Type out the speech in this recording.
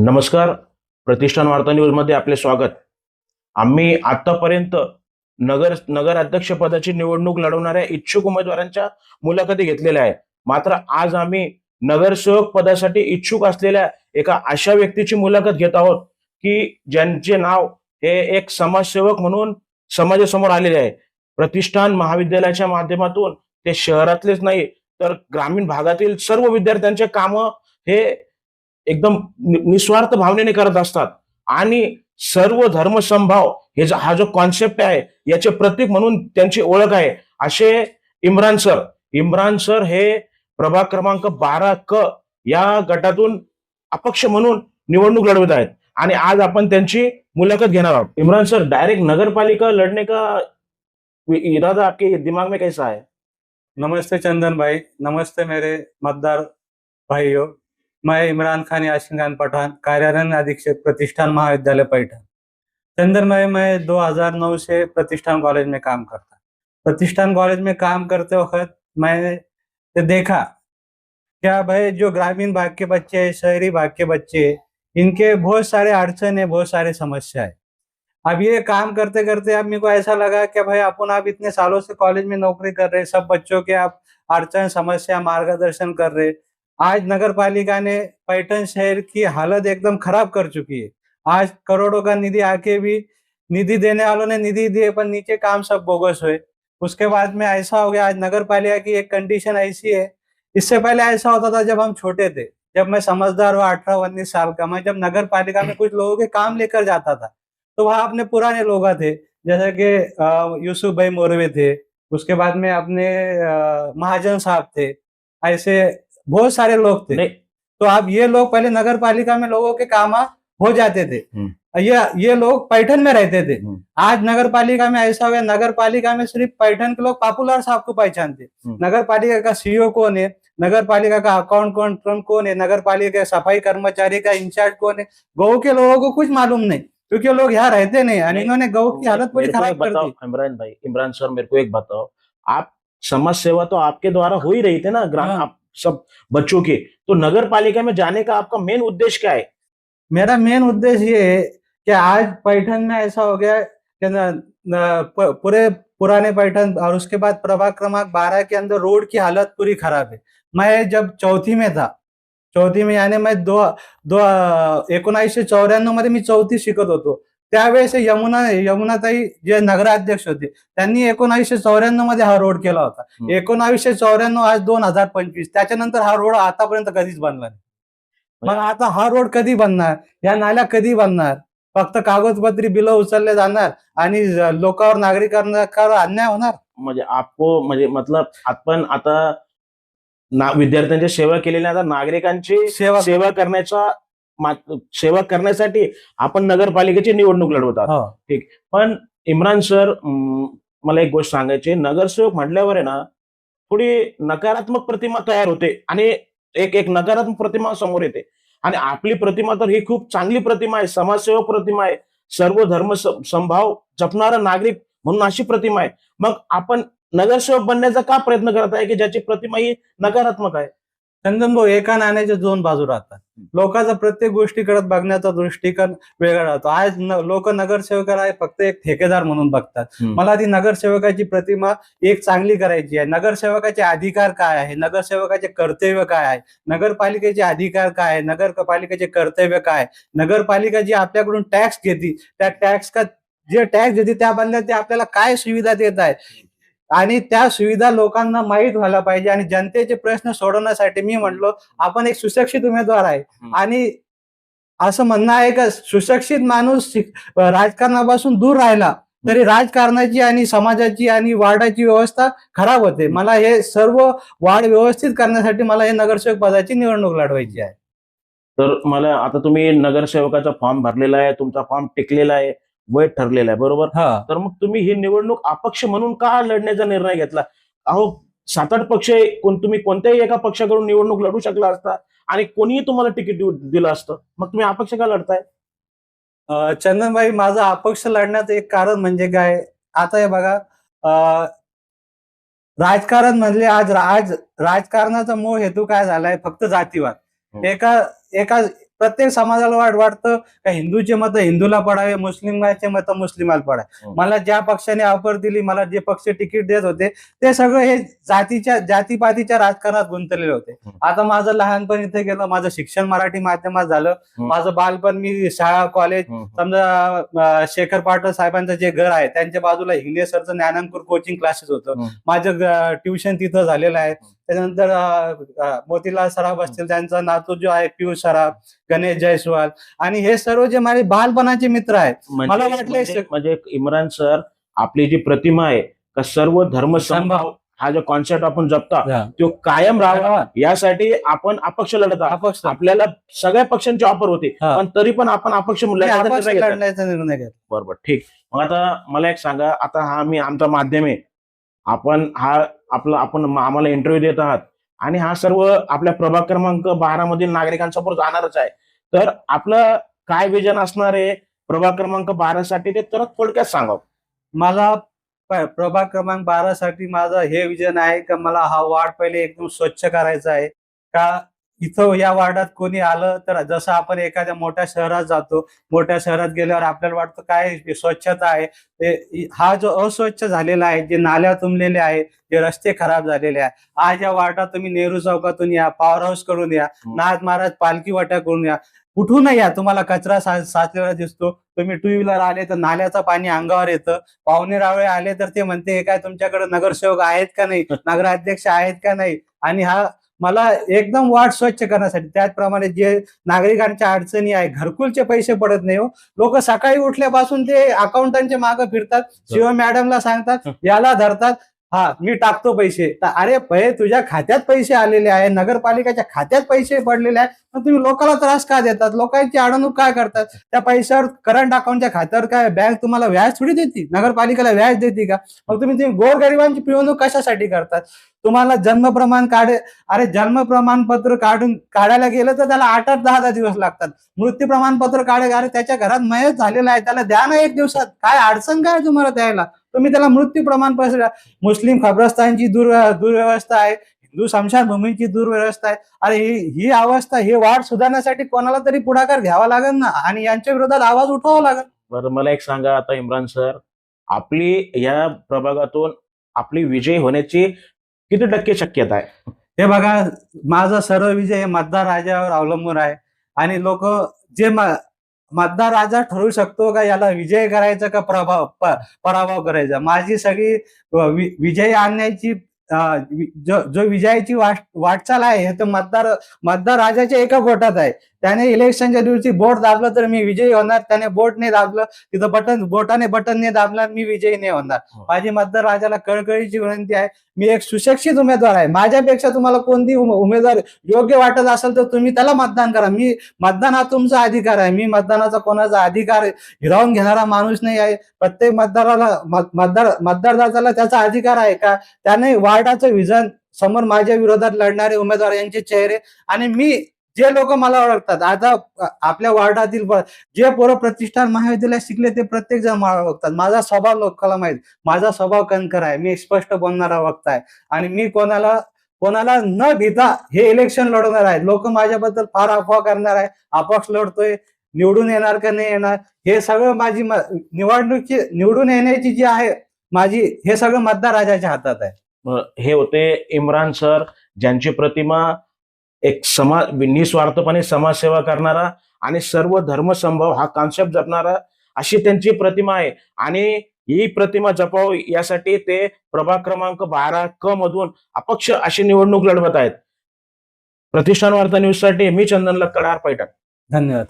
नमस्कार. प्रतिष्ठान वार्ता न्यूजमध्ये आपले स्वागत. आम्ही आतापर्यंत नगर नगर पदाची निवडणूक लढवणाऱ्या इच्छुक उमेदवारांच्या मुलाखती घेतलेल्या आहे मात्र आज आम्ही नगरसेवक पदासाठी इच्छुक असलेल्या एका अशा व्यक्तीची मुलाखत घेत आहोत की ज्यांचे नाव हे एक समाजसेवक म्हणून समाजासमोर आलेले आहे. प्रतिष्ठान महाविद्यालयाच्या माध्यमातून ते शहरातलेच नाही तर ग्रामीण भागातील सर्व विद्यार्थ्यांचे कामं हे एकदम निस्वार्थ भावनेने करत असतात. आणि सर्व धर्मसंभाव हे हा जो कॉन्सेप्ट आहे याचे प्रतीक म्हणून त्यांची ओळख आहे. असे इम्रान सर इम्रान सर हे प्रभाग क्रमांक बारा क या गटातून अपक्ष म्हणून निवडणूक लढवत आहेत. आणि आज आपण त्यांची मुलाखत घेणार आहोत. इम्रान सर डायरेक्ट नगरपालिका लढने का? इरादा आपके दिमाग में कैसा है? नमस्ते चंदन भाई नमस्ते मेरे मतदार भाइयों मैं इमरान खान, यासिन खान पठान कार्यालय अधीक्षक प्रतिष्ठान महाविद्यालय पैठण। चंदन भाई मैं 2009 से प्रतिष्ठान कॉलेज में काम करता। प्रतिष्ठान कॉलेज में काम करते वक्त मैंने देखा, क्या भाई जो ग्रामीण भाग के बच्चे हैं, शहरी भाग के बच्चे इनके बहुत सारे अड़चन है, बहुत सारे समस्या है। अब ये काम करते करते अब मेरे को ऐसा लगा कि भाई अपन आप इतने सालों से कॉलेज में नौकरी कर रहे सब बच्चों के आप अड़चन, समस्या, मार्गदर्शन कर रहे आज नगर पालिका ने पैठन शहर की हालत एकदम खराब कर चुकी है। आज करोड़ों का निधि, आके भी निधि देने वालों ने निधि दिए, पर नीचे काम सब बोगस हुए। उसके बाद में ऐसा हो गया, आज नगर पालिका की एक कंडीशन ऐसी है। इससे पहले ऐसा होता था जब हम छोटे थे, जब मैं समझदार हुआ, अठारह, उन्नीस साल का, मैं जब नगर पालिका में कुछ लोगों के काम लेकर जाता था तो वहाँ अपने पुराने लोग थे, जैसे कि यूसुफ भाई मोरवे थे, उसके बाद में अपने महाजन साहब थे, ऐसे बहुत सारे लोग थे। तो आप ये लोग पहले नगर पालिका में लोगों के काम हो जाते थे। हम्म। ये ये लोग पैठन में रहते थे। हम्म। आज नगर पालिका में ऐसा हो गया नगर पालिका में सिर्फ़ पैठन के लोग पापुलर साहब को पहचानते हम्म। नगर पालिका का सीईओ कौन है? नगर पालिका का अकाउंट कंट्रोल कौन है? नगर पालिका का सफ़ाई कर्मचारी का इंचार्ज कौन है? गाँव के लोगों को कुछ मालूम नहीं क्योंकि लोग यहाँ रहते नहीं और इन्होंने गाँव की हालत पूरी एक खराब कर दी। इमरान भाई इमरान सर मेरे को एक बताओ। आप समाज सेवा तो आपके द्वारा हो ही रही थे ना ग्राम हाँ। सब बच्चों के। तो नगर पालिका में जाने का आपका मेन उद्देश्य क्या है? मेरा मेन उद्देश्य ये है कि आज पैठन में ऐसा हो गया कि पूरे पुराने पैठन और उसके बाद प्रभाग क्रमांक बारह के अंदर रोड की हालत पूरी खराब है। मैं जब चौथी में था, चौथी में यानी मैं दो दो एकोणीसशे चौऱ्याण्णव मध्ये मी चौथी शिकत होतो। त्यावेळेस यमुना यमुनाताई जे नगराध्यक्ष होते त्यांनी एकोणावीसशे चौऱ्याण्णवमध्ये हा रोड केला होता. एकोणावीसशे चौऱ्याण्णव आज दोन हजार पंचवीस. त्याच्यानंतर हा रोड आतापर्यंत कधीच बनला नाही. मग आता हा रोड कधी बनणार? या नाल्या कधी बनणार? फक्त कागदपत्री बिलं उचलले जाणार आणि लोकांवर नागरिकांना अन्याय होणार? म्हणजे आपको म्हणजे मतलब आपण आता ना विद्यार्थ्यांची सेवा केलेली आता नागरिकांची सेवा सेवा करण्याचा सेवा करण्यासाठी आपण नगरपालिकेची निवडणूक लढवत आहोत हो. पण इम्रान सर मला एक गोष्ट सांगायची नगरसेवक म्हटल्यावर आहे ना थोडी नकारात्मक प्रतिमा तयार होते आणि एक एक नकारात्मक प्रतिमा समोर येते. आणि आपली प्रतिमा तर ही खूप चांगली प्रतिमा आहे. समाजसेवक प्रतिमा आहे. सर्व धर्म स- समभाव जपणारा नागरिक म्हणून अशी प्रतिमा आहे. मग आपण नगरसेवक बनण्याचा का प्रयत्न करत आहे की ज्याची प्रतिमा ही नकारात्मक आहे? चंदन भाऊ एका नाण्याच्या दोन बाजू राहतात. लोकांचा प्रत्येक गोष्टीकडे बघण्याचा दृष्टिकोन वेगळा राहतो. आज लोक नगरसेवकाला आहे फक्त एक ठेकेदार म्हणून बघतात. मला ती नगरसेवकाची प्रतिमा एक चांगली करायची आहे. नगरसेवकाचे अधिकार काय आहे? नगरसेवकाचे कर्तव्य काय आहे? नगरपालिकेचे अधिकार काय आहे? नगरपालिकेचे कर्तव्य काय नगरपालिका जी आपल्याकडून टॅक्स घेते त्या टॅक्स का जे टॅक्स देते त्या बदल्यात ते आपल्याला काय सुविधा देत आहे? आणि त्या सुविधा लोकांना माहीत व्हायला पाहिजे आणि जनतेचे प्रश्न सोडवण्यासाठी मी म्हटलो आपण एक सुशिक्षित उमेदवार आहे. आणि असं म्हणणं आहे का सुशिक्षित माणूस राजकारणापासून दूर राहिला तरी राजकारणाची आणि समाजाची आणि वार्डाची व्यवस्था खराब होते. मला हे सर्व वाढ व्यवस्थित करण्यासाठी मला हे नगरसेवक पदाची निवडणूक लढवायची आहे. तर मला आता तुम्ही नगरसेवकाचा फॉर्म भरलेला आहे तुमचा फॉर्म टिकलेला आहे. वय ठरलेला आहे बरोबर? हा. तर मग तुम्ही ही निवडणूक अपक्ष म्हणून का लढण्याचा निर्णय घेतला? अहो सात आठ पक्ष तुम्ही कोणत्याही एका पक्षाकडून निवडणूक लढू शकला असता आणि कोणीही तुम्हाला तिकीट दिलं असतं. मग तुम्ही अपक्ष का लढताय? चंदनबाई माझं अपक्ष लढण्याचं एक कारण म्हणजे काय? आता हे बघा अं, राजकारण म्हणले आज आज राजकारणाचा मूळ हेतू काय झालाय? फक्त जातीवाद. हम्म. एका एका प्रत्येक समाजाला वाट वाटतं का हिंदूचे मत हिंदूला पडावे मुस्लिमाचे मत मुस्लिमाला पडावे हम्म. मला ज्या पक्षाने ऑफर दिली मला जे पक्ष तिकीट देत होते ते सगळं हे जातीच्या जातीपातीच्या राजकारणात गुंतलेले होते हम्म. आता माझं लहानपण इथे गेलं माझं शिक्षण मराठी माध्यमात झालं हम्म. माझं बालपण मी शाळा कॉलेज. समजा शेखर पाटील साहेबांचं जे घर आहे त्यांच्या बाजूला हिंगणे सरचं ज्ञानांकुर कोचिंग क्लासेस होतं. माझं ट्युशन तिथं झालेलं आहे त्याच्यानंतर मोतीलाल सराफ असतील त्यांचा नातू जो आहे पियुष सराफ गणेश जयस्वाल आणि हे सर्व जे माझे बालपणाचे मित्र आहेत म्हणजे- मला म्हणजे- सर- म्हणजे इम्रान सर आपली जी प्रतिमा आहे का सर्व धर्म समभाव हा जो कॉन्सेप्ट आपण जपता तो कायम राहावा यासाठी आपण अपक्ष लढत आहात. आपल्याला सगळ्या पक्षांची ऑफर होती. पण तरी पण आपण अपक्ष निर्णय बरोबर ठीक. मग आता मला एक सांगा आता हा मी आमचा माध्यम आहे. आपण हा आपला आपण आम्हाला इंटरव्ह्यू देत आहात. आणि हा सर्व आपल्या प्रभाग क्रमांक बारा मधील नागरिकांसमोर जाणारच आहे. तर आपलं काय विजन असणार आहे? प्रभाग क्रमांक बारा साठी ते तर थोडक्यात सांगा मला प्रभाग क्रमांक बारा साठी माझं हे विजन आहे का मला हा वार्ड पहिले एकदम स्वच्छ करायचा आहे. का इथं या वार्डात कोणी आलं तर जसं आपण एखाद्या मोठ्या शहरात जातो मोठ्या शहरात गेल्यावर आपल्याला वाटतं काय स्वच्छता आहे? ते हा जो अस्वच्छ झालेला आहे जे नाल्या तुंबलेले आहे जे रस्ते खराब झालेले आहे आज या वार्डात तुम्ही नेहरू चौकातून या पॉवर हाऊसकडून या हम्म. नाथ महाराज पालखी वाट्याकडून या कुठून या तुम्हाला कचरा सा- साचलेला दिसतो तुम्ही टू व्हीलर आले तर नाल्याचं पाणी अंगावर येतं पाहुणे रावळे आले तर ते म्हणते "हे काय तुमच्याकडे नगरसेवक आहेत का नाही? नगराध्यक्ष आहेत का नाही? आणि हा मला एकदम वाट स्वच्छ करण्यासाठी त्याचप्रमाणे जे नागरिकांच्या अडचणी आहे घरकुलचे पैसे पडत नाही हो. लोक सकाळी उठल्यापासून ते अकाउंटंटचे मागे फिरतात शिव मॅडमला सांगतात याला धरतात हा मी टाकतो पैसे. तर अरे पै तुझ्या खात्यात पैसे आलेले आहे नगरपालिकेच्या खात्यात पैसे पडलेले आहेत मग तुम्ही लोकांना त्रास का देतात? लोकांची अडवणूक काय करतात? त्या पैशावर करंट अकाउंटच्या खात्यावर काय बँक तुम्हाला व्याज थोडी देते नगरपालिकेला व्याज देते का? मग तुम्ही तुम्ही गोरगरिबांची पिळवणूक कशासाठी करतात? तुम्हाला जन्म प्रमाण काढे अरे जन्म प्रमाणपत्र काढून काढायला गेलं तर त्याला आठ आठ दहा दहा दिवस लागतात. मृत्यू प्रमाणपत्र काढे अरे त्याच्या घरात मयत झालेला आहे त्याला द्या ना एक दिवसात. काय अडचण काय तुम्हाला द्यायला तुम्ही त्याला मृत्यू प्रमाणपत्र मुस्लिम खबरस्तानची दुर्व्यवस्था आहे. हिंदू स्मशानभूमीची दुर्व्यवस्था आहे. अरे ही ही अवस्था ही वाढ सुधारण्यासाठी कोणाला तरी पुढाकार घ्यावा लागेल ना? आणि यांच्या विरोधात आवाज उठवावा लागेल. बरं मला एक सांगा आता इम्रान सर. आपली या प्रभागातून आपली विजयी होण्याची किती टक्के शक्यता आहे? हे बघा माझा सर्व विजय हे मतदार राजावर अवलंबून आहे. आणि लोक जे मतदार राजा ठरवू शकतो का? याला विजय करायचा का? प्रभाव पराभव करायचा. माझी सगळी विजय आणण्याची जो जो विजयाची वाट वाटचाल आहे तो तर मतदार मतदार राजाच्या एका गोटात आहे. त्याने इलेक्शनच्या दिवशी बोट दाबलं तर मी विजयी होणार. त्याने बोट नाही दाबलं तिथं बटन बोटाने बटन नाही दाबलं मी विजयी नाही होणार. हो. माझी मतदार राजाला कळकळीची विनंती आहे. मी एक सुशिक्षित उमेदवार आहे. माझ्यापेक्षा तुम्हाला कोणती उम- उमेदवार योग्य वाटत असेल तर तुम्ही त्याला मतदान करा. मी मतदान हा तुमचा अधिकार आहे. मी मतदानाचा कोणाचा अधिकार हिरावून घेणारा माणूस नाही आहे. प्रत्येक मतदाराला मत- मतदार मतदारदाराला त्याचा अधिकार आहे का? त्याने वार्डाचं विजन समोर माझ्या विरोधात लढणारे उमेदवार यांचे चेहरे आणि मी जे लोक मला ओळखतात आता आपल्या वार्डातील जे पोरं प्रतिष्ठान महाविद्यालयात शिकले ते प्रत्येक जण मला ओळखतात. माझा स्वभाव लोकांना माहीत. माझा स्वभाव कणकर आहे. मी स्पष्ट बोलणारा वक्ता आहे. आणि मी कोणाला कोणाला न भीता हे इलेक्शन लढवणार आहे. लोक माझ्याबद्दल फार अफवा करणार आहे. अपक्ष लढतोय. निवडून येणार का नाही येणार? हे सगळं माझी निवडणुकी निवडून येण्याची जी आहे माझी हे सगळं मतदार राजाच्या हातात आहे. हे होते इम्रान सर ज्यांची प्रतिमा एक समाज निस्वार्थपणे समाजसेवा करणारा आणि सर्व धर्मसंभव हा कॉन्सेप्ट जपणारा अशी त्यांची प्रतिमा आहे. आणि ही प्रतिमा जपाव यासाठी ते प्रभाग क्रमांक बारा क मधून अपक्ष अशी निवडणूक लढवत आहेत. प्रतिष्ठान वार्ता न्यूजसाठी मी चंदन लक्कडार पैठण धन्यवाद.